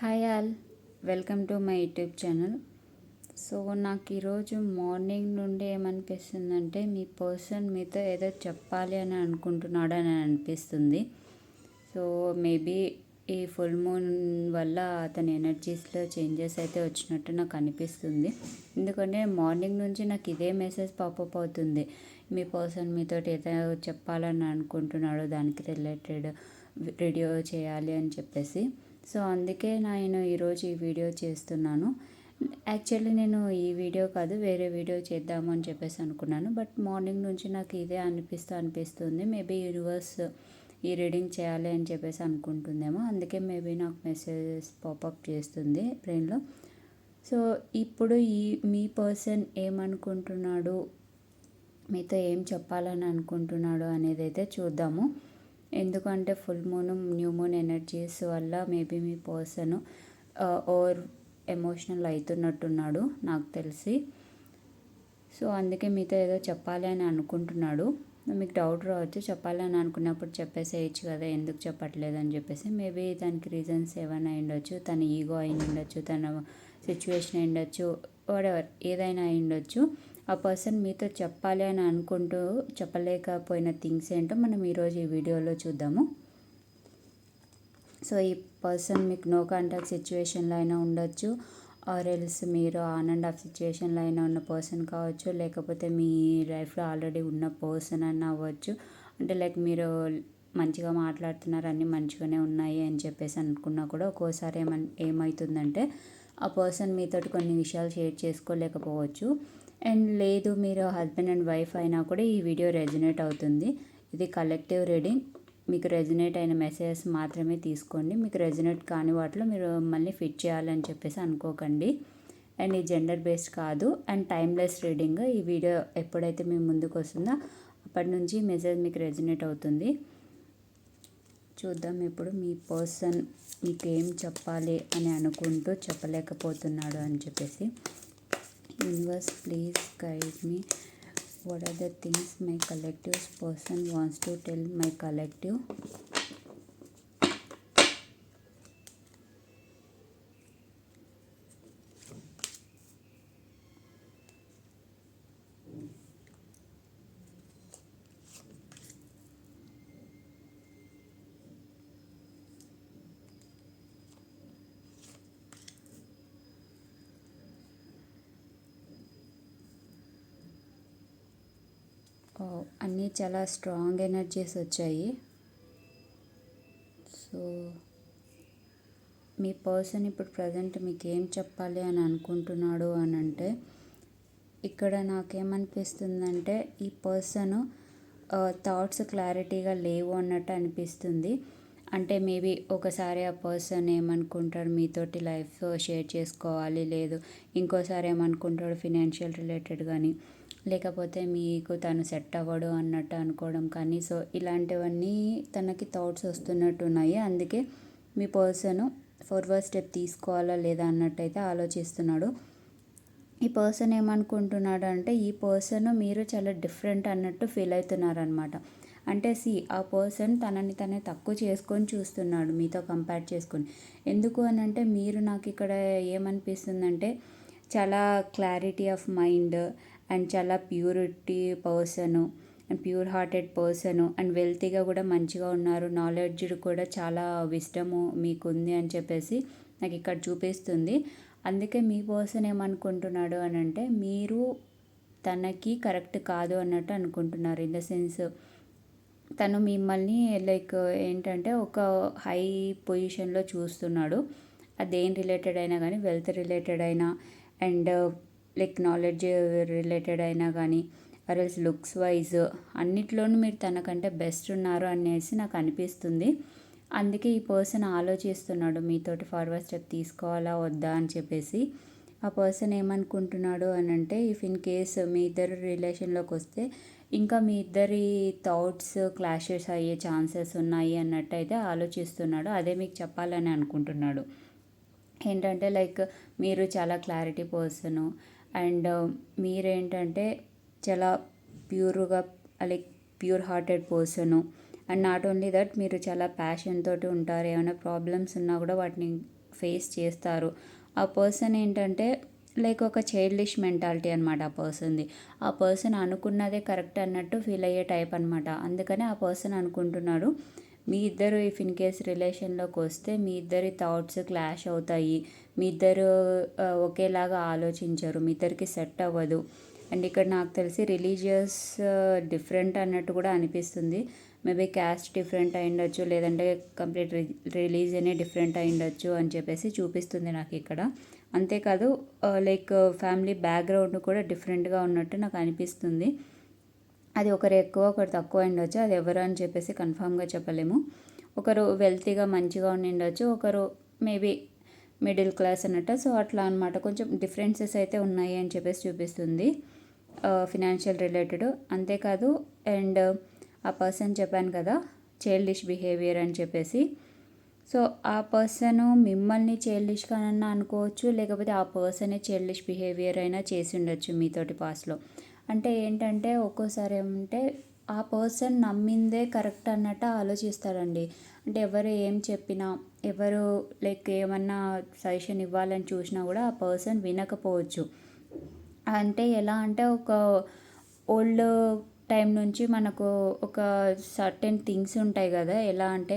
Hi all welcome to my YouTube channel. So నాకు ఈరోజు morning నుండి ఏమనిపిస్తుందంటే మీ పర్సన్ మీతో ఏదో చెప్పాలి అని అనుకుంటున్నాడు అని అనిపిస్తుంది. సో మేబీ ఈ ఫుల్ మూన్ వల్ల అతని ఎనర్జీస్లో చేంజెస్ అయితే వచ్చినట్టు నాకు అనిపిస్తుంది. ఎందుకంటే మార్నింగ్ నుంచి నాకు ఇదే మెసేజ్ పాపప్ అవుతుంది. మీ పర్సన్ మీతో ఏదో చెప్పాలని అనుకుంటున్నాడు దానికి రిలేటెడ్ వీడియో చేయాలి అని చెప్పేసి. సో అందుకే నేను ఈరోజు ఈ వీడియో చేస్తున్నాను. యాక్చువల్లీ నేను ఈ వీడియో కాదు వేరే వీడియో చేద్దాము అని చెప్పేసి అనుకున్నాను. బట్ మార్నింగ్ నుంచి నాకు ఇదే అనిపిస్తూ అనిపిస్తుంది. మేబీ యూనివర్స్ ఈ రీడింగ్ చేయాలి అని చెప్పేసి అనుకుంటుందేమో. అందుకే మేబీ నాకు మెసేజెస్ పాపప్ చేస్తుంది బ్రెయిన్లో. సో ఇప్పుడు ఈ మీ పర్సన్ ఏమనుకుంటున్నాడు? మీతో ఏం చెప్పాలని అనుకుంటున్నాడు అనేది అయితే చూద్దాము. ఎందుకంటే full moon new moon energies వల్ల మేబీ మీ పర్సన్ ఓవర్ ఎమోషనల్ అవుతున్నట్టున్నాడు నాకు తెలిసి. సో అందుకే మీతో ఏదో చెప్పాలి అని అనుకుంటున్నాడు. మీకు డౌట్ రావచ్చు చెప్పాలని అనుకున్నప్పుడు చెప్పేసేయచ్చు కదా ఎందుకు చెప్పట్లేదు అని చెప్పేసి. మేబీ దానికి రీజన్స్ ఏమైనా ఉండొచ్చు తన ఈగో అయి ఉండొచ్చు తన సిచ్యువేషన్ అయి ఉండొచ్చు వాడెవర్ ఏదైనా అయి ఉండొచ్చు ఆ పర్సన్ మీతో చెప్పాలి అని అనుకుంటూ చెప్పలేకపోయిన థింగ్స్ ఏంటో మనం ఈరోజు ఈ వీడియోలో చూద్దాము. సో ఈ పర్సన్ మీకు నో కాంటాక్ట్ సిచ్యువేషన్లో అయినా ఉండొచ్చు ఆర్ ఎల్స్ మీరు ఆన్ అండ్ ఆఫ్ సిచ్యువేషన్లో అయినా ఉన్న పర్సన్ కావచ్చు లేకపోతే మీ లైఫ్లో ఆల్రెడీ ఉన్న పర్సన్ అన్న అవ్వచ్చు. అంటే లైక్ మీరు మంచిగా మాట్లాడుతున్నారు అన్నీ మంచిగానే ఉన్నాయి అని చెప్పేసి అనుకున్నా కూడా ఒక్కోసారి ఏమన్ ఏమవుతుందంటే ఆ పర్సన్ మీతోటి కొన్ని విషయాలు షేర్ చేసుకోలేకపోవచ్చు. అండ్ లేదు మీరు హస్బెండ్ అండ్ వైఫ్ అయినా కూడా ఈ వీడియో రెజినేట్ అవుతుంది. ఇది కలెక్టివ్ రీడింగ్. మీకు రెజినేట్ అయిన మెసేజెస్ మాత్రమే తీసుకోండి. మీకు రెజినేట్ కాని వాటిలో మీరు మళ్ళీ ఫిట్ చేయాలని చెప్పేసి అనుకోకండి. అండ్ ఈ జెండర్ బేస్డ్ కాదు. అండ్ టైమ్లెస్ రీడింగ్ ఈ వీడియో ఎప్పుడైతే మీ ముందుకు వస్తుందో అప్పటి నుంచి మెసేజ్ మీకు రెజినేట్ అవుతుంది. చూద్దాం ఇప్పుడు మీ పర్సన్ మీకు ఏం చెప్పాలి అని అనుకుంటూ చెప్పలేకపోతున్నాడు అని చెప్పేసి. universe please guide me. What are the things my collective person wants to tell my collective? అన్నీ చాలా స్ట్రాంగ్ ఎనర్జీస్ వచ్చాయి. సో మీ పర్సన్ ఇప్పుడు ప్రజెంట్ మీకు ఏం చెప్పాలి అని అనుకుంటున్నాడు అని అంటే ఇక్కడ నాకేమనిపిస్తుందంటే ఈ పర్సన్ థాట్స్ క్లారిటీగా లేవు అన్నట్టు అనిపిస్తుంది. అంటే మేబీ ఒకసారి ఆ పర్సన్ ఏమనుకుంటాడు మీతోటి లైఫ్ షేర్ చేసుకోవాలి లేదు ఇంకోసారి ఏమనుకుంటాడు ఫినాన్షియల్ రిలేటెడ్ కానీ లేకపోతే మీకు తను సెట్ అవ్వడు అన్నట్టు అనుకోవడం కానీ సో ఇలాంటివన్నీ తనకి థాట్స్ వస్తున్నట్టు ఉన్నాయి. అందుకే మీ పర్సన్ ఫార్వర్డ్ స్టెప్ తీసుకోవాలా లేదా అన్నట్టయితే ఆలోచిస్తున్నాడు. ఈ పర్సన్ ఏమనుకుంటున్నాడు అంటే ఈ పర్సన్ మీరు చాలా డిఫరెంట్ అన్నట్టు ఫీల్ అవుతున్నారనమాట అంటే సి ఆ పర్సన్ తనని తనే తక్కువ చేసుకొని చూస్తున్నాడు మీతో కంపేర్ చేసుకొని. ఎందుకు అని అంటే మీరు నాకు ఇక్కడ ఏమనిపిస్తుందంటే చాలా క్లారిటీ ఆఫ్ మైండ్ అండ్ చాలా purity person and pure hearted person and వెల్తీగా కూడా మంచిగా ఉన్నారు. నాలెడ్జ్ కూడా చాలా విస్టము మీకు ఉంది అని చెప్పేసి నాకు ఇక్కడ చూపిస్తుంది. అందుకే మీ పర్సన్ ఏమనుకుంటున్నాడు అని అంటే మీరు తనకి కరెక్ట్ కాదు అన్నట్టు అనుకుంటున్నారు. ఇన్ ద సెన్స్ తను మిమ్మల్ని లైక్ ఏంటంటే ఒక హై పొజిషన్లో చూస్తున్నాడు. అది రిలేటెడ్ అయినా కానీ వెల్త్ రిలేటెడ్ అయినా అండ్ లైక్ నాలెడ్జ్ రిలేటెడ్ అయినా కానీ అరల్స్ లుక్స్ వైజ్ అన్నిట్లోనూ మీరు తనకంటే బెస్ట్ ఉన్నారు అనేసి నాకు అనిపిస్తుంది. అందుకే ఈ పర్సన్ ఆలోచిస్తున్నాడు మీతోటి ఫార్వర్డ్ స్టెప్ తీసుకోవాలా వద్దా? అని చెప్పేసి. ఆ పర్సన్ ఏమనుకుంటున్నాడు అని అంటే ఇఫ్ ఇన్ కేస్ మీ ఇద్దరు రిలేషన్లోకి వస్తే ఇంకా మీ ఇద్దరి థాట్స్ క్లాషెస్ అయ్యే ఛాన్సెస్ ఉన్నాయి అన్నట్టు అయితే ఆలోచిస్తున్నాడు. అదే మీకు చెప్పాలని అనుకుంటున్నాడు. ఏంటంటే లైక్ మీరు చాలా క్లారిటీ పర్సను అండ్ మీరేంటంటే చాలా ప్యూర్గా like pure hearted person. And not only that మీరు చాలా ప్యాషన్ తోటి ఉంటారు. ఏమైనా ప్రాబ్లమ్స్ ఉన్నా కూడా వాటిని ఫేస్ చేస్తారు. ఆ పర్సన్ ఏంటంటే లైక్ ఒక చైల్డిష్ మెంటాలిటీ అనమాట ఆ పర్సన్ది. ఆ పర్సన్ అనుకున్నదే కరెక్ట్ అన్నట్టు ఫీల్ అయ్యే టైప్ అనమాట అందుకని ఆ పర్సన్ అనుకుంటున్నాడు మీ ఇద్దరు ఇఫ్ ఇన్ కేస్ రిలేషన్లోకి వస్తే మీ ఇద్దరి థాట్స్ క్లాష్ అవుతాయి. మీ ఇద్దరు ఒకేలాగా ఆలోచించరు. మీ ఇద్దరికి సెట్ అవ్వదు. అండ్ ఇక్కడ నాకు తెలిసి రిలీజియస్ డిఫరెంట్ అన్నట్టు కూడా అనిపిస్తుంది. మేబీ క్యాస్ట్ డిఫరెంట్ అయి ఉండొచ్చు. లేదంటే కంప్లీట్ రిలీజియనే డిఫరెంట్ అయి ఉండొచ్చు అని చెప్పేసి చూపిస్తుంది నాకు ఇక్కడ. అంతేకాదు లైక్ ఫ్యామిలీ బ్యాక్గ్రౌండ్ కూడా డిఫరెంట్గా ఉన్నట్టు నాకు అనిపిస్తుంది. అది ఒకరు ఎక్కువ ఒకరు తక్కువ ఉండొచ్చు. అది ఎవరు అని చెప్పేసి కన్ఫామ్గా చెప్పలేము. ఒకరు వెల్తీగా మంచిగా ఉండిండొచ్చు. ఒకరు మేబీ మిడిల్ క్లాస్ అన్నట్టు. సో అట్లా అనమాట కొంచెం డిఫరెన్సెస్ అయితే ఉన్నాయి అని చెప్పేసి చూపిస్తుంది. Financial related. అంతేకాదు అండ్ ఆ పర్సన్ చెప్పాను కదా చైల్డిష్ బిహేవియర్ అని చెప్పేసి. సో ఆ పర్సన్ మిమ్మల్ని చైల్డిష్గా అనుకోవచ్చు. లేకపోతే ఆ పర్సనే చైల్డిష్ బిహేవియర్ అయినా చేసి ఉండొచ్చు మీతోటి పాస్లో. అంటే ఏంటంటే ఒక్కోసారి ఏమంటే ఆ పర్సన్ నమ్మిందే కరెక్ట్ అన్నట్టు ఆలోచిస్తారండి అంటే ఎవరు ఏం చెప్పినా ఎవరు లైక్ ఏమన్నా సజెషన్ ఇవ్వాలని చూసినా కూడా ఆ పర్సన్ వినకపోవచ్చు. అంటే ఎలా అంటే ఒక ఓల్డ్ టైం నుంచి మనకు ఒక సర్టెన్ థింగ్స్ ఉంటాయి కదా. ఎలా అంటే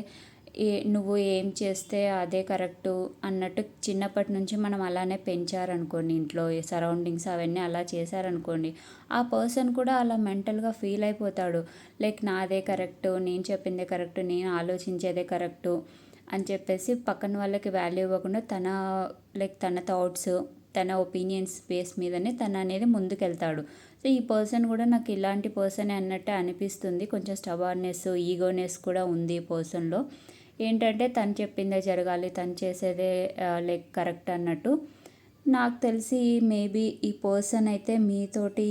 ఏ నువ్వు ఏం చేస్తే అదే కరెక్టు అన్నట్టు చిన్నప్పటి నుంచి మనం అలానే పెంచారనుకోండి ఇంట్లో సరౌండింగ్స్ అవన్నీ అలా చేశారనుకోండి ఆ పర్సన్ కూడా అలా మెంటల్గా ఫీల్ అయిపోతాడు. లైక్ నాదే కరెక్టు నేను చెప్పిందే కరెక్టు నేను ఆలోచించేదే కరెక్టు అని చెప్పేసి పక్కన వాళ్ళకి వాల్యూ ఇవ్వకుండా తన లైక్ తన థాట్స్ తన ఒపీనియన్స్ బేస్ మీదనే తను అనేది ముందుకెళ్తాడు. సో ఈ పర్సన్ కూడా నాకు ఇలాంటి పర్సనే అన్నట్టు అనిపిస్తుంది. కొంచెం స్టబార్నెస్ ఈగోనెస్ కూడా ఉంది ఈ పర్సన్లో. ఏంటంటే తను చెప్పిందే జరగాలి తను చేసేదే లైక్ కరెక్ట్ అన్నట్టు. నాకు తెలిసి మేబీ ఈ పర్సన్ అయితే మీతోటి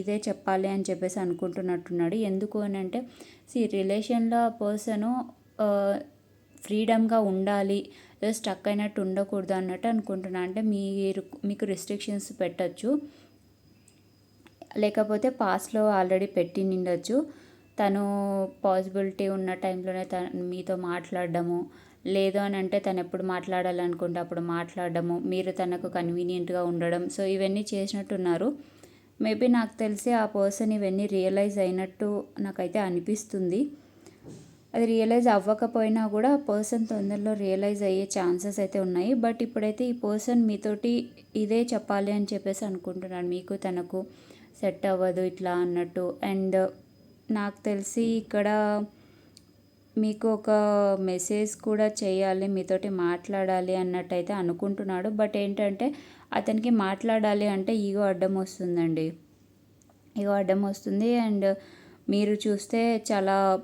ఇదే చెప్పాలి అని చెప్పేసి అనుకుంటున్నట్టున్నాడు. ఎందుకు అని అంటే సి రిలేషన్లో ఆ పర్సను ఫ్రీడమ్గా ఉండాలి స్టక్ అయినట్టు ఉండకూడదు అన్నట్టు అనుకుంటున్నా. అంటే మీరు మీకు రిస్ట్రిక్షన్స్ పెట్టచ్చు లేకపోతే పాస్ట్లో ఆల్రెడీ పెట్టి నిండొచ్చు తను పాసిబిలిటీ ఉన్న టైంలోనే తను మీతో మాట్లాడడము. లేదు అని అంటే తను ఎప్పుడు మాట్లాడాలనుకుంటే అప్పుడు మాట్లాడడము. మీరు తనకు కన్వీనియంట్గా ఉండడం. సో ఇవన్నీ చేసినట్టున్నారు. మేబీ నాకు తెలిసి ఆ పర్సన్ ఇవన్నీ రియలైజ్ అయినట్టు నాకైతే అనిపిస్తుంది. అది రియలైజ్ అవ్వకపోయినా కూడా ఆ పర్సన్ తొందరలో రియలైజ్ అయ్యే ఛాన్సెస్ అయితే ఉన్నాయి. బట్ ఇప్పుడైతే ఈ పర్సన్ మీతోటి ఇదే చెప్పాలి అని చెప్పేసి అనుకుంటున్నాను. మీకు తనకు సెట్ అవ్వదు ఇట్లా అన్నట్టు. అండ్ నాకు తెలిసి ఇక్కడ మీకు ఒక మెసేజ్ కూడా చేయాలి మీతోటి మాట్లాడాలి అన్నట్టయితే అనుకుంటున్నాడు. బట్ ఏంటంటే అతనికి మాట్లాడాలి అంటే ఈగో అడ్డం వస్తుందండి. ఈగో అడ్డం వస్తుంది అండ్ మీరు చూస్తే చాలా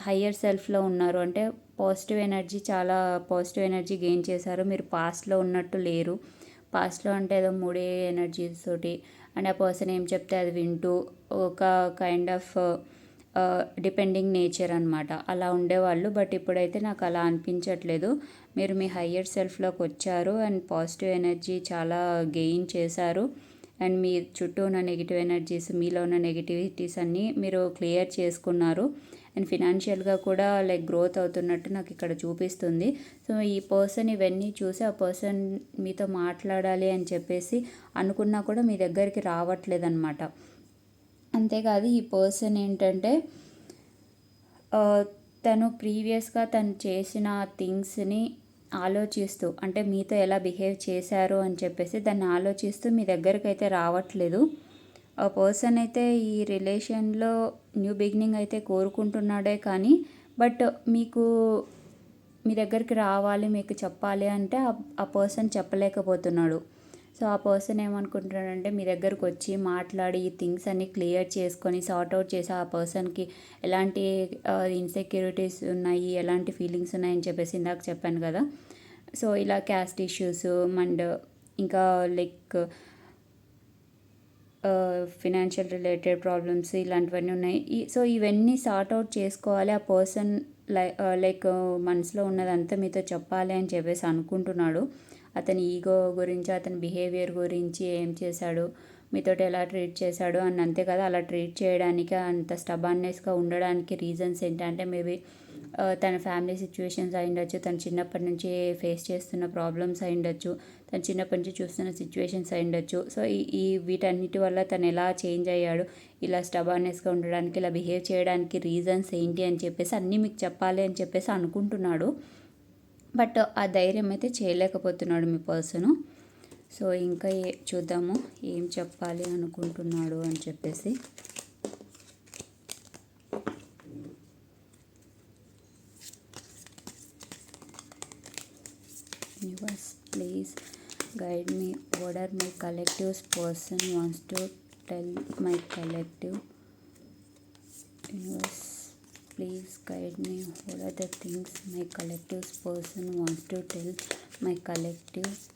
హయ్యర్ సెల్ఫ్లో ఉన్నారు. అంటే పాజిటివ్ ఎనర్జీ చాలా పాజిటివ్ ఎనర్జీ గెయిన్ చేశారు. మీరు పాస్ట్లో ఉన్నట్టు లేరు. పాస్ట్లో అంటే ఏదో మూడే ఎనర్జీస్ తోటి. అండ్ ఆ పర్సన్ ఏం చెప్తే అది వింటూ ఒక కైండ్ ఆఫ్ డిపెండింగ్ నేచర్ అనమాట అలా ఉండేవాళ్ళు బట్ ఇప్పుడైతే నాకు అలా అనిపించట్లేదు. మీరు మీ హయ్యర్ సెల్ఫ్లోకి వచ్చారు అండ్ పాజిటివ్ ఎనర్జీ చాలా గెయిన్ చేశారు. అండ్ మీ చుట్టూ ఉన్న నెగిటివ్ ఎనర్జీస్ మీలో ఉన్న నెగిటివిటీస్ అన్నీ మీరు క్లియర్ చేసుకున్నారు. అండ్ ఫినాన్షియల్గా కూడా లైక్ గ్రోత్ అవుతున్నట్టు నాకు ఇక్కడ చూపిస్తుంది. సో ఈ పర్సన్ ఇవన్నీ చూసి ఆ పర్సన్ మీతో మాట్లాడాలి అని చెప్పేసి అనుకున్నా కూడా మీ దగ్గరికి రావట్లేదు అనమాట అంతేకాదు ఈ పర్సన్ ఏంటంటే తను ప్రీవియస్గా తను చేసిన థింగ్స్ని ఆలోచిస్తూ అంటే మీతో ఎలా బిహేవ్ చేశారు అని చెప్పేసి దాన్ని ఆలోచిస్తూ మీ దగ్గరికి అయితే రావట్లేదు. ఆ పర్సన్ అయితే ఈ రిలేషన్లో న్యూ బిగినింగ్ అయితే కోరుకుంటున్నాడే కానీ బట్ మీకు మీ దగ్గరికి రావాలి మీకు చెప్పాలి అంటే ఆ పర్సన్ చెప్పలేకపోతున్నాడు. సో ఆ పర్సన్ ఏమనుకుంటున్నాడంటే మీ దగ్గరకు వచ్చి మాట్లాడి ఈ థింగ్స్ అన్ని క్లియర్ చేసుకొని సార్ట్ అవుట్ చేసి ఆ పర్సన్కి ఎలాంటి ఇన్సెక్యూరిటీస్ ఉన్నాయి ఎలాంటి ఫీలింగ్స్ ఉన్నాయని చెప్పేసి ఇందాక చెప్పాను కదా. సో ఇలా క్యాస్ట్ ఇష్యూస్ అండ్ ఇంకా లైక్ ఫినాన్షియల్ రిలేటెడ్ ప్రాబ్లమ్స్ ఇలాంటివన్నీ ఉన్నాయి. ఈ సో ఇవన్నీ సార్ట్ అవుట్ చేసుకోవాలి. ఆ పర్సన్ లై లైక్ మనసులో ఉన్నదంతా మీతో చెప్పాలి అని చెప్పేసి అనుకుంటున్నాడు. అతని ఈగో గురించి అతని బిహేవియర్ గురించి ఏం చేశాడు మీతోటి ఎలా ట్రీట్ చేశాడు అని అంతే కదా. అలా ట్రీట్ చేయడానికి అంత స్టబాన్నెస్గా ఉండడానికి రీజన్స్ ఏంటంటే మేబీ తన ఫ్యామిలీ సిచ్యువేషన్స్ అయి ఉండొచ్చు. తను చిన్నప్పటి నుంచి ఫేస్ చేస్తున్న ప్రాబ్లమ్స్ అయి ఉండొచ్చు. తను చిన్నప్పటి నుంచి చూస్తున్న సిచ్యువేషన్స్ అయి ఉండొచ్చు. సో ఈ ఈ వీటన్నిటి వల్ల తను ఎలా చేంజ్ అయ్యాడు ఇలా స్టబార్నెస్గా ఉండడానికి ఇలా బిహేవ్ చేయడానికి రీజన్స్ ఏంటి అని చెప్పేసి అన్నీ మీకు చెప్పాలి అని చెప్పేసి అనుకుంటున్నాడు. బట్ ఆ ధైర్యం అయితే చేయలేకపోతున్నాడు మీ పర్సను. సో ఇంకా ఏ చూద్దాము ఏం చెప్పాలి అనుకుంటున్నాడు అని చెప్పేసి. Yours please guide me other my collectives person wants to tell my collective yours please guide me. What are the things my collective person wants to tell my collective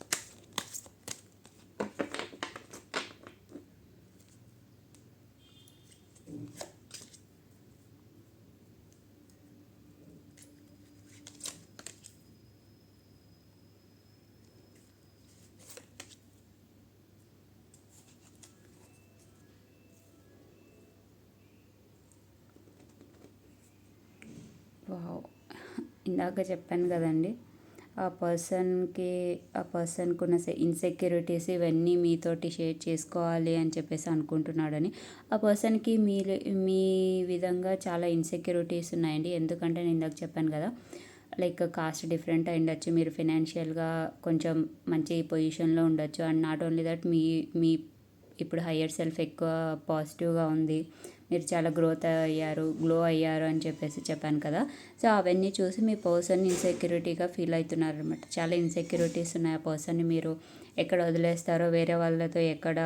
ఇందాక చెప్పాను కదండి ఆ పర్సన్కి ఆ పర్సన్కి ఉన్న ఇన్సెక్యూరిటీస్ ఇవన్నీ మీతోటి షేర్ చేసుకోవాలి అని చెప్పేసి అనుకుంటున్నాడని. ఆ పర్సన్కి మీ మీ విధంగా చాలా ఇన్సెక్యూరిటీస్ ఉన్నాయండి. ఎందుకంటే నేను ఇందాక చెప్పాను కదా లైక్ కాస్ట్ డిఫరెంట్ అయి ఉండొచ్చు. మీరు ఫినాన్షియల్గా కొంచెం మంచి పొజిషన్లో ఉండొచ్చు. అండ్ నాట్ ఓన్లీ దట్ మీ మీ ఇప్పుడు హయ్యర్ సెల్ఫ్ ఎక్కువ పాజిటివ్గా ఉంది. మీరు చాలా గ్రోత్ అయ్యారు గ్లో అయ్యారు అని చెప్పేసి చెప్పాను కదా. సో అవన్నీ చూసి మీ పర్సన్ ఇన్సెక్యూరిటీగా ఫీల్ అవుతున్నారనమాట చాలా ఇన్సెక్యూరిటీస్ ఉన్నాయి ఆ పర్సన్ని మీరు ఎక్కడ వదిలేస్తారో వేరే వాళ్ళతో ఎక్కడ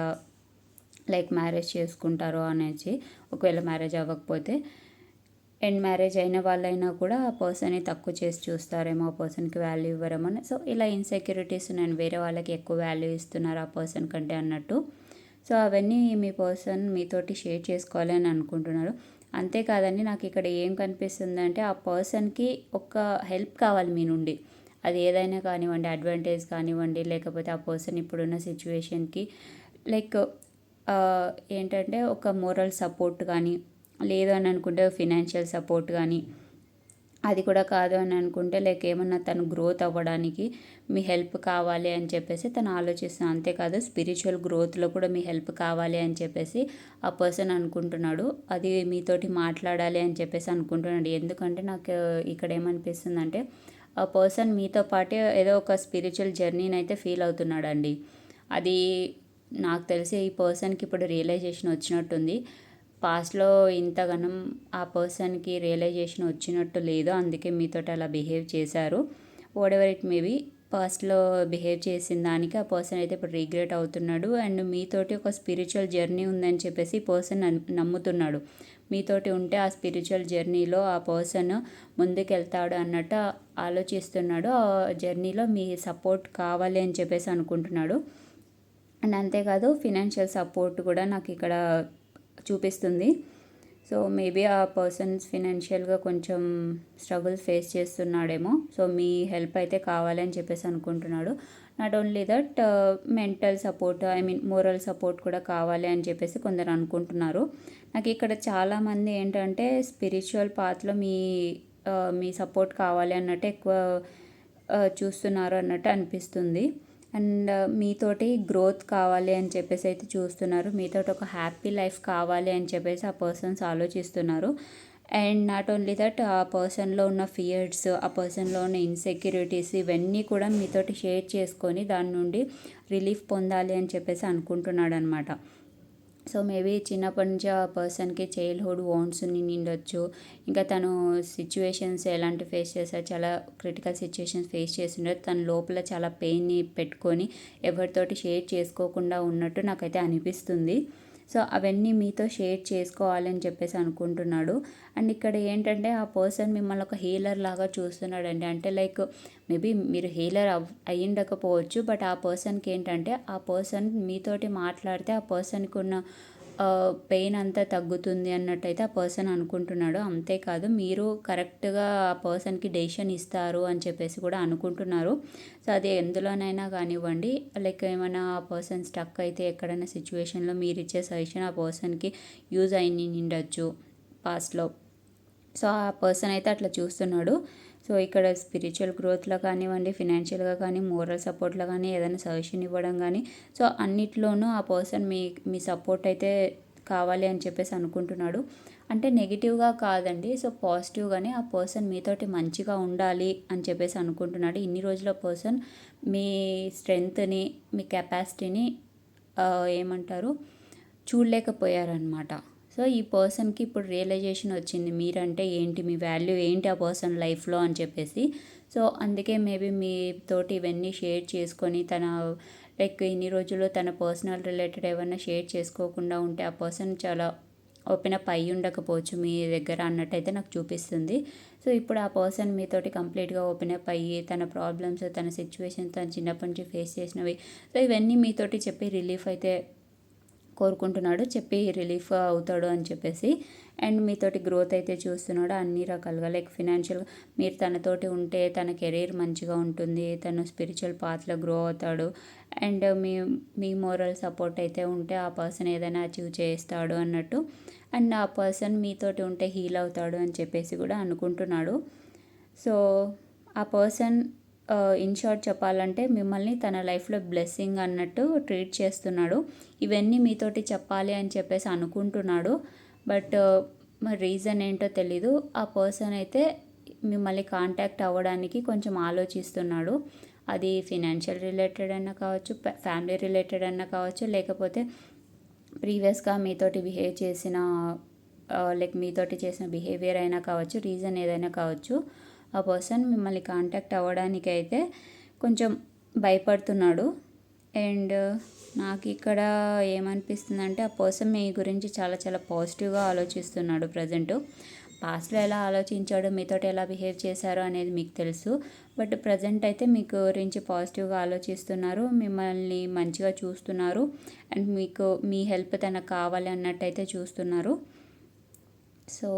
లైక్ మ్యారేజ్ చేసుకుంటారో అనేసి ఒకవేళ మ్యారేజ్ అవ్వకపోతే అండ్ మ్యారేజ్ అయిన వాళ్ళైనా కూడా ఆ పర్సన్ని తక్కువ చేసి చూస్తారేమో ఆ పర్సన్కి వాల్యూ ఇవ్వరేమో సో ఇలా ఇన్సెక్యూరిటీస్ నేను వేరే వాళ్ళకి ఎక్కువ వాల్యూ ఇస్తున్నారు ఆ పర్సన్ కంటే అన్నట్టు. సో అవన్నీ మీ పర్సన్ మీతోటి షేర్ చేసుకోవాలని అనుకుంటున్నారు. అంతేకాదండి నాకు ఇక్కడ ఏం కనిపిస్తుంది అంటే ఆ పర్సన్కి ఒక హెల్ప్ కావాలి మీ నుండి. అది ఏదైనా కానివ్వండి అడ్వాంటేజ్ కానివ్వండి లేకపోతే ఆ పర్సన్ ఇప్పుడున్న సిచ్యువేషన్కి లైక్ ఏంటంటే ఒక మోరల్ సపోర్ట్ కానీ లేదు అని అనుకుంటే ఫినాన్షియల్ సపోర్ట్ కానీ అది కూడా కాదు అని అనుకుంటే లైక్ ఏమన్నా తను గ్రోత్ అవ్వడానికి మీ హెల్ప్ కావాలి అని చెప్పేసి తను ఆలోచిస్తాను అంతేకాదు స్పిరిచువల్ గ్రోత్లో కూడా మీ హెల్ప్ కావాలి అని చెప్పేసి ఆ పర్సన్ అనుకుంటున్నాడు. అది మీతోటి మాట్లాడాలి అని చెప్పేసి అనుకుంటున్నాడు. ఎందుకంటే నాకు ఇక్కడ ఏమనిపిస్తుందంటే ఆ పర్సన్ మీతో పాటే ఏదో ఒక స్పిరిచువల్ జర్నీని అయితే ఫీల్ అవుతున్నాడండి. అది నాకు తెలిసి ఈ పర్సన్కి ఇప్పుడు రియలైజేషన్ వచ్చినట్టుంది. పాస్ట్లో ఇంతగనం ఆ పర్సన్కి రియలైజేషన్ వచ్చినట్టు లేదు అందుకే మీతో అలా బిహేవ్ చేశారు. వాట్ ఎవర్ ఇట్ మేబీ పాస్ట్లో బిహేవ్ చేసిన దానికి ఆ పర్సన్ అయితే ఇప్పుడు రిగ్రెట్ అవుతున్నాడు. అండ్ మీతోటి ఒక స్పిరిచువల్ జర్నీ ఉందని చెప్పేసి పర్సన్ నమ్ముతున్నాడు. మీతోటి ఉంటే ఆ స్పిరిచువల్ జర్నీలో ఆ పర్సన్ ముందుకెళ్తాడు అన్నట్టు ఆలోచిస్తున్నాడు. ఆ జర్నీలో మీ సపోర్ట్ కావాలి అని చెప్పేసి అనుకుంటున్నాడు. అండ్ అంతేకాదు ఫినాన్షియల్ సపోర్ట్ కూడా నాకు ఇక్కడ చూపిస్తుంది. సో మేబీ ఆ పర్సన్స్ ఫినాన్షియల్గా కొంచెం స్ట్రగుల్ ఫేస్ చేస్తున్నాడేమో. సో మీ హెల్ప్ అయితే కావాలని చెప్పేసి అనుకుంటున్నాడు. Not only that mental support I mean moral support కూడా కావాలి అని చెప్పేసి కొందరు అనుకుంటున్నారు. నాకు ఇక్కడ చాలామంది ఏంటంటే స్పిరిచువల్ పాత్లో మీ మీ సపోర్ట్ కావాలి అన్నట్టు ఎక్కువ చూస్తున్నారు అన్నట్టు అనిపిస్తుంది. అండ్ uh, మీతోటి గ్రోత్ కావాలి అని చెప్పేసి అయితే చూస్తున్నారు. మీతోటి ఒక హ్యాపీ లైఫ్ కావాలి అని చెప్పేసి ఆ పర్సన్స్ ఆలోచిస్తున్నారు. అండ్ నాట్ ఓన్లీ దట్ ఆ పర్సన్లో ఉన్న ఫియర్స్ ఆ పర్సన్లో ఉన్న ఇన్సెక్యూరిటీస్ ఇవన్నీ కూడా మీతోటి షేర్ చేసుకొని దాని నుండి రిలీఫ్ పొందాలి అని చెప్పేసి అనుకుంటున్నాడు అనమాట సో మేబీ చిన్నప్పటి నుంచి ఆ పర్సన్కి చైల్డ్హుడ్ వాంట్స్ నిండొచ్చు. ఇంకా తను సిచ్యువేషన్స్ ఎలాంటి ఫేస్ చేస్తారు చాలా క్రిటికల్ సిచ్యువేషన్స్ ఫేస్ చేసిండో తన లోపల చాలా పెయిన్ని పెట్టుకొని ఎవరితోటి షేర్ చేసుకోకుండా ఉన్నట్టు నాకైతే అనిపిస్తుంది. సో అవన్నీ మీతో షేర్ చేసుకోవాలని చెప్పేసి అనుకుంటున్నాడు. అండ్ ఇక్కడ ఏంటంటే ఆ పర్సన్ మిమ్మల్ని ఒక హీలర్ లాగా చూస్తున్నాడండి. అంటే లైక్ మేబీ మీరు హీలర్ అవ్ అయ్యిండకపోవచ్చు బట్ ఆ పర్సన్కి ఏంటంటే ఆ పర్సన్ మీతోటి మాట్లాడితే ఆ పర్సన్కి ఉన్న పెయిన్ అంతా తగ్గుతుంది అన్నట్టయితే ఆ పర్సన్ అనుకుంటున్నాడు. అంతేకాదు మీరు కరెక్ట్గా ఆ పర్సన్కి డెసిషన్ ఇస్తారు అని చెప్పేసి కూడా అనుకుంటున్నారు. సో అది ఎందులోనైనా కానివ్వండి లైక్ ఏమైనా ఆ పర్సన్ స్టక్ అయితే ఎక్కడైనా సిచ్యువేషన్లో మీరు ఇచ్చే సజెషన్ ఆ పర్సన్కి యూజ్ అయి నిండొచ్చు పాస్ట్లో సో ఆ పర్సన్ అయితే అట్లా చూస్తున్నాడు. సో ఇక్కడ స్పిరిచువల్ గ్రోత్లో కానివ్వండి ఫినాన్షియల్గా కానీ మోరల్ సపోర్ట్లో కానీ ఏదైనా సజెషన్ ఇవ్వడం కానీ సో అన్నిట్లోనూ ఆ పర్సన్ మీ మీ సపోర్ట్ అయితే కావాలి అని చెప్పేసి అనుకుంటున్నాడు. అంటే నెగిటివ్గా కాదండి సో పాజిటివ్గానే ఆ పర్సన్ మీతోటి మంచిగా ఉండాలి అని చెప్పేసి అనుకుంటున్నాడు. ఇన్ని రోజుల పర్సన్ మీ స్ట్రెంగ్త్ని మీ కెపాసిటీని ఏమంటారు చూడలేకపోయారనమాట సో ఈ పర్సన్కి ఇప్పుడు రియలైజేషన్ వచ్చింది. మీరంటే ఏంటి? మీ వాల్యూ ఏంటి ఆ పర్సన్ లైఫ్లో అని చెప్పేసి. సో అందుకే మేబీ మీతోటి ఇవన్నీ షేర్ చేసుకొని తన లైక్ ఇన్ని రోజుల్లో తన పర్సనల్ రిలేటెడ్ ఏమన్నా షేర్ చేసుకోకుండా ఉంటే ఆ పర్సన్ చాలా ఓపెన్ అప్ అయ్యి ఉండకపోవచ్చు మీ దగ్గర అన్నట్టయితే నాకు చూపిస్తుంది. సో ఇప్పుడు ఆ పర్సన్ మీతోటి కంప్లీట్గా ఓపెన్ అప్ అయ్యి తన ప్రాబ్లమ్స్ తన సిచ్యువేషన్ తన చిన్నప్పటి నుంచి ఫేస్ చేసినవి. సో ఇవన్నీ మీతోటి చెప్పి రిలీఫ్ అయితే కోరుకుంటున్నాడు చెప్పి రిలీఫ్ అవుతాడు అని చెప్పేసి. అండ్ మీతోటి గ్రోత్ అయితే చూస్తున్నాడు అన్ని రకాలుగా. లైక్ ఫినాన్షియల్గా మీరు తనతోటి ఉంటే తన కెరీర్ మంచిగా ఉంటుంది తను స్పిరిచువల్ పాత్లో గ్రో అవుతాడు. అండ్ మీ మీ మోరల్ సపోర్ట్ అయితే ఉంటే ఆ పర్సన్ ఏదైనా అచీవ్ చేస్తాడు అన్నట్టు. అండ్ ఆ పర్సన్ మీతోటి ఉంటే హీల్ అవుతాడు అని చెప్పేసి కూడా అనుకుంటున్నాడు. సో ఆ పర్సన్ ఇన్ షార్ట్ చెప్పాలంటే మిమ్మల్ని తన లైఫ్లో బ్లెస్సింగ్ అన్నట్టు ట్రీట్ చేస్తున్నాడు. ఇవన్నీ మీతోటి చెప్పాలి అని చెప్పేసి అనుకుంటున్నాడు. బట్ రీజన్ ఏంటో తెలీదు. ఆ పర్సన్ అయితే మిమ్మల్ని కాంటాక్ట్ అవ్వడానికి కొంచెం ఆలోచిస్తున్నాడు. అది ఫినాన్షియల్ రిలేటెడ్ అన్న కావచ్చు ఫ్యామిలీ రిలేటెడ్ అన్న కావచ్చు లేకపోతే ప్రీవియస్గా మీతోటి బిహేవ్ చేసిన లైక్ మీతోటి చేసిన బిహేవియర్ అయినా కావచ్చు రీజన్ ఏదైనా కావచ్చు. ఆ పర్సన్ మిమ్మల్ని కాంటాక్ట్ అవ్వడానికి అయితే కొంచెం భయపడుతున్నాడు. అండ్ నాకు ఇక్కడ ఏమనిపిస్తుందంటే ఆ పర్సన్ మీ గురించి చాలా చాలా పాజిటివ్గా ఆలోచిస్తున్నాడు ప్రజెంట్. పాస్ట్లో ఎలా ఆలోచించాడు మీతో ఎలా బిహేవ్ చేశారు అనేది మీకు తెలుసు. బట్ ప్రజెంట్ అయితే మీ గురించి పాజిటివ్గా ఆలోచిస్తున్నారు మిమ్మల్ని మంచిగా చూస్తున్నారు అండ్ మీకు మీ హెల్ప్ తనకు కావాలి అన్నట్టయితే చూస్తున్నారు. సో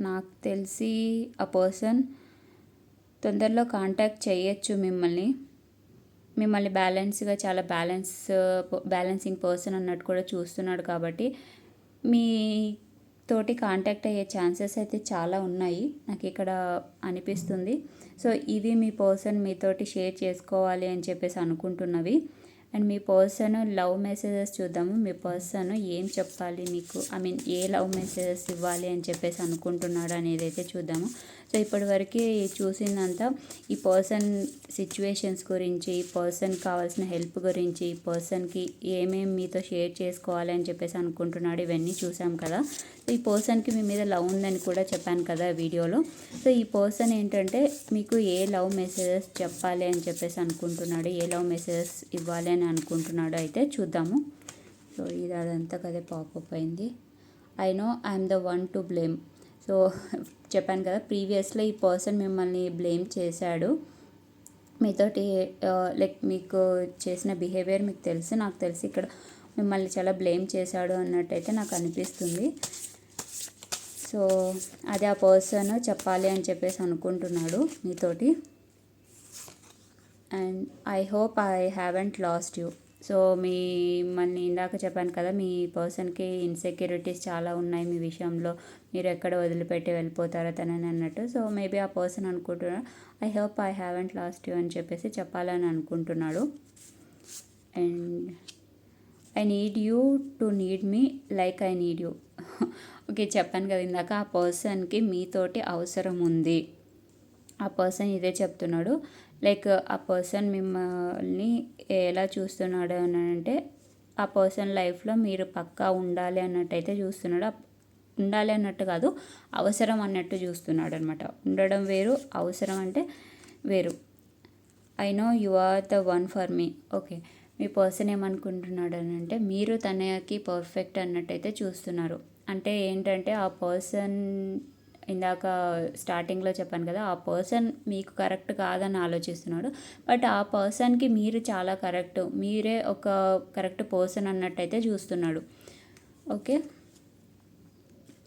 నాకు తెలిసి ఆ పర్సన్ తొందరలో కాంటాక్ట్ చేయొచ్చు మిమ్మల్ని. మిమ్మల్ని బ్యాలెన్స్గా చాలా బ్యాలెన్స్ బ్యాలెన్సింగ్ పర్సన్ అన్నట్టు కూడా చూస్తున్నాడు కాబట్టి మీ తోటి కాంటాక్ట్ అయ్యే ఛాన్సెస్ అయితే చాలా ఉన్నాయి. నాకు ఇక్కడ అనిపిస్తుంది. సో ఇవి మీ పర్సన్ మీతోటి షేర్ చేసుకోవాలి అని చెప్పేసి అనుకుంటున్నవి. అండ్ మీ పర్సన్ లవ్ మెసేజెస్ చూద్దాము. మీ పర్సన్ ఏం చెప్పాలి మీకు? ఐ మీన్ ఏ లవ్ మెసేజెస్ ఇవ్వాలి అని చెప్పేసి అనుకుంటున్నాడు అనేది అయితే చూద్దాము. సో ఇప్పటివరకు చూసిందంతా ఈ పర్సన్ సిచ్యువేషన్స్ గురించి ఈ పర్సన్ కావాల్సిన హెల్ప్ గురించి ఈ పర్సన్కి ఏమేమి మీతో షేర్ చేసుకోవాలి అని చెప్పేసి అనుకుంటున్నాడు ఇవన్నీ చూసాం కదా. సో ఈ పర్సన్కి మీ మీద లవ్ ఉందని కూడా చెప్పాను కదా వీడియోలో. సో ఈ పర్సన్ ఏంటంటే మీకు ఏ లవ్ మెసేజెస్ చెప్పాలి అని చెప్పేసి అనుకుంటున్నాడు ఏ లవ్ మెసేజెస్ ఇవ్వాలి అని అనుకుంటున్నాడు అయితే చూద్దాము. సో ఇది అదంతా కదే పాపప్ అయింది. I know I'm the one to blame so చెప్పాను కదా ప్రీవియస్లో ఈ పర్సన్ మిమ్మల్ని బ్లేమ్ చేశాడు. మీతోటి లైక్ మీకు చేసిన బిహేవియర్ మీకు తెలుసు నాకు తెలిసి ఇక్కడ మిమ్మల్ని చాలా బ్లేమ్ చేశాడు అన్నట్టయితే నాకు అనిపిస్తుంది. సో అది ఆ పర్సన్ చెప్పాలి అని చెప్పేసి అనుకుంటున్నాడు మీతోటి. And I hope I haven't lost you. So మీ మన ఇందాక చెప్పాను కదా మీ పర్సన్కి ఇన్సెక్యూరిటీస్ చాలా ఉన్నాయి మీ విషయంలో. మీరు ఎక్కడ వదిలిపెట్టి వెళ్ళిపోతారో తనని అన్నట్టు. సో మేబీ ఆ పర్సన్ అనుకుంటున్నాడు I hope I haven't lost you అని చెప్పేసి చెప్పాలని అనుకుంటున్నాడు. And I need you to need me like I need you okay చెప్పాను కదా ఇందాక ఆ పర్సన్కి మీతోటి అవసరం ఉంది. ఆ పర్సన్ ఇదే చెప్తున్నాడు లైక్ ఆ పర్సన్ మిమ్మల్ని ఎలా చూస్తున్నాడు అని అంటే ఆ పర్సన్ లైఫ్లో మీరు పక్కా ఉండాలి అన్నట్టయితే చూస్తున్నాడు. ఉండాలి అన్నట్టు కాదు అవసరం అన్నట్టు చూస్తున్నాడు అనమాట ఉండడం వేరు అవసరం అంటే వేరు. I know you are the one for me okay me person ఏమనుకుంటున్నాడు అని అంటే మీరు తనకి పర్ఫెక్ట్ అన్నట్టయితే చూస్తున్నారు. అంటే ఏంటంటే ఆ పర్సన్ ఇందాక స్టార్టింగ్లో చెప్పాను కదా ఆ పర్సన్ మీకు కరెక్ట్ కాదని ఆలోచిస్తున్నాడు. బట్ ఆ పర్సన్కి మీరు చాలా కరెక్ట్ మీరే ఒక కరెక్ట్ పర్సన్ అన్నట్టయితే చూస్తున్నాడు. ఓకే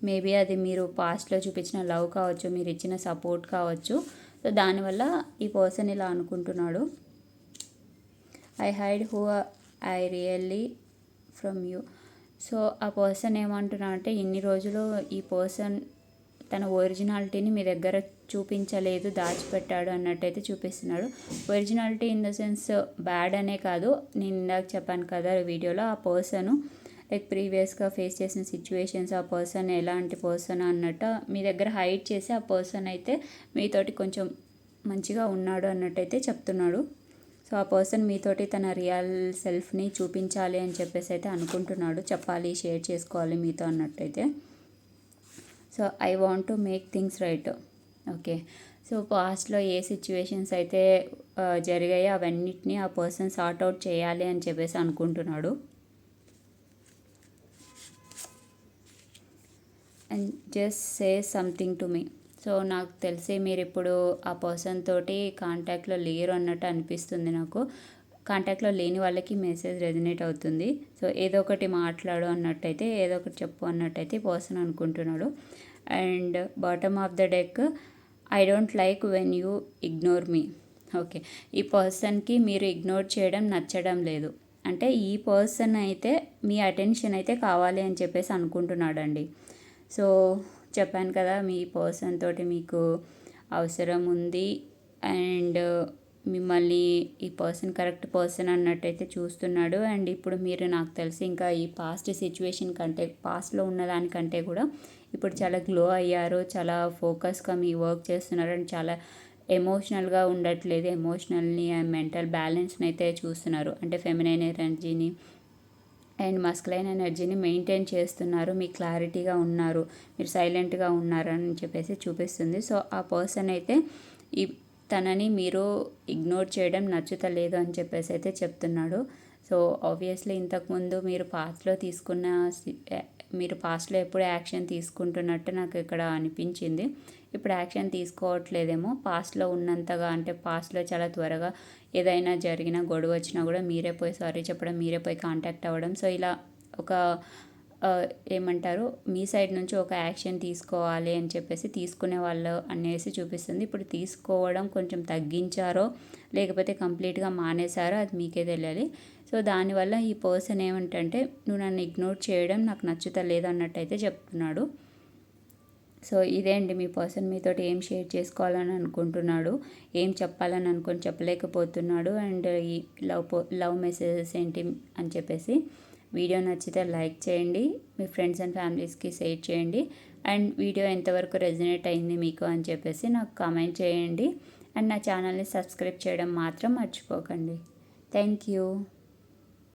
మేబీ అది మీరు పాస్ట్లో చూపించిన లవ్ కావచ్చు మీరు ఇచ్చిన సపోర్ట్ కావచ్చు. సో దానివల్ల ఈ పర్సన్ ఇలా అనుకుంటున్నాడు. I hide who I really from you so ఆ పర్సన్ ఏమంటున్నా అంటే ఇన్ని రోజులు ఈ పర్సన్ తన ఒరిజినాలిటీని మీ దగ్గర చూపించలేదు దాచిపెట్టాడు అన్నట్టయితే చూపిస్తున్నాడు. Originality in the sense bad అనే కాదు. నేను ఇందాక చెప్పాను కదా వీడియోలో ఆ పర్సను లైక్ ప్రీవియస్గా ఫేస్ చేసిన సిచ్యువేషన్స్ ఆ పర్సన్ ఎలాంటి పర్సన్ అన్నట్టు మీ దగ్గర హైడ్ చేసి ఆ పర్సన్ అయితే మీతోటి కొంచెం మంచిగా ఉన్నాడు అన్నట్టయితే చెప్తున్నాడు. సో ఆ పర్సన్ మీతోటి తన రియల్ సెల్ఫ్ని చూపించాలి అని చెప్పేసి అయితే అనుకుంటున్నాడు. చెప్పాలి షేర్ చేసుకోవాలి మీతో అన్నట్టయితే. So I want to make things right. Okay. So పాస్ట్లో ఏ సిచ్యువేషన్స్ అయితే జరిగాయో అవన్నిటిని ఆ పర్సన్ సార్ట్ అవుట్ చేయాలి అని చెప్పేసి అనుకుంటున్నాడు. And just say something to me. So నాకు తెలిసి మీరు ఇప్పుడు ఆ పర్సన్ తోటి కాంటాక్ట్లో లేరు అన్నట్టు అనిపిస్తుంది నాకు. కాంటాక్ట్లో లేని వాళ్ళకి మెసేజ్ రెజినేట్ అవుతుంది. సో ఏదో ఒకటి మాట్లాడు అన్నట్టయితే ఏదో ఒకటి చెప్పు అన్నట్టయితే పర్సన్ అనుకుంటున్నాడు. And bottom of the deck I don't like when you ignore me. Okay. ఈ పర్సన్కి మీరు ఇగ్నోర్ చేయడం నచ్చడం లేదు. అంటే ఈ పర్సన్ అయితే మీ అటెన్షన్ అయితే కావాలి అని చెప్పేసి అనుకుంటున్నాడండి. సో చెప్పాను కదా మీ పర్సన్ తోటి మీకు అవసరం ఉంది. అండ్ మిమ్మల్ని ఈ పర్సన్ కరెక్ట్ పర్సన్ అన్నట్టయితే చూస్తున్నాడు. అండ్ ఇప్పుడు మీరు నాకు తెలిసి ఇంకా ఈ పాస్ట్ సిచ్యువేషన్ కంటే పాస్ట్లో ఉన్నదానికంటే కూడా ఇప్పుడు చాలా గ్లో అయ్యారు చాలా ఫోకస్గా మీ వర్క్ చేస్తున్నారు. అండ్ చాలా ఎమోషనల్గా ఉండట్లేదు ఎమోషనల్ని అండ్ మెంటల్ బ్యాలెన్స్ని అయితే చూస్తున్నారు. అంటే ఫెమినైన్ ఎనర్జీని అండ్ మస్క్లైన్ ఎనర్జీని మెయింటైన్ చేస్తున్నారు. మీ క్లారిటీగా ఉన్నారు. మీరు సైలెంట్గా ఉన్నారు అని చెప్పేసి చూపిస్తుంది. సో ఆ పర్సన్ అయితే ఈ తనని మీరు ఇగ్నోర్ చేయడం నచ్చుతలేదు అని చెప్పేసి అయితే చెప్తున్నాడు. సో ఆబ్వియస్లీ ఇంతకుముందు మీరు పాస్ట్లో తీసుకున్న మీరు పాస్ట్లో ఎప్పుడు యాక్షన్ తీసుకుంటున్నట్టు నాకు ఇక్కడ అనిపించింది. ఇప్పుడు యాక్షన్ తీసుకోవట్లేదేమో. పాస్ట్లో ఉన్నంతగా అంటే పాస్ట్లో చాలా త్వరగా ఏదైనా జరిగినా గొడవ వచ్చినా కూడా మీరే పోయి సారీ చెప్పడం మీరే పోయి కాంటాక్ట్ అవ్వడం. సో ఇలా ఒక ఏమంటారు మీ సైడ్ నుంచి ఒక యాక్షన్ తీసుకోవాలి అని చెప్పేసి తీసుకునే వాళ్ళు అనేసి చూపిస్తుంది. ఇప్పుడు తీసుకోవడం కొంచెం తగ్గించారో లేకపోతే కంప్లీట్గా మానేశారో అది మీకే తెలియాలి. సో దానివల్ల ఈ పర్సన్ ఏమంటంటే నువ్వు నన్ను ఇగ్నోర్ చేయడం నాకు నచ్చుతలేదు అన్నట్టయితే చెప్తున్నాడు. సో ఇదే అండి మీ పర్సన్ మీతో ఏం షేర్ చేసుకోవాలని అనుకుంటున్నాడు ఏం చెప్పాలని అనుకొని చెప్పలేకపోతున్నాడు అండ్ ఈ లవ్ లవ్ మెసేజెస్ ఏంటి అని చెప్పేసి. వీడియో నచ్చితే లైక్ చేయండి మీ ఫ్రెండ్స్ అండ్ ఫ్యామిలీస్కి షేర్ చేయండి. అండ్ వీడియో ఎంతవరకు రెజినేట్ అయింది మీకు అని చెప్పేసి నాకు కామెంట్ చేయండి. అండ్ నా ఛానల్ని సబ్స్క్రైబ్ చేయడం మాత్రం మర్చిపోకండి. Thank you.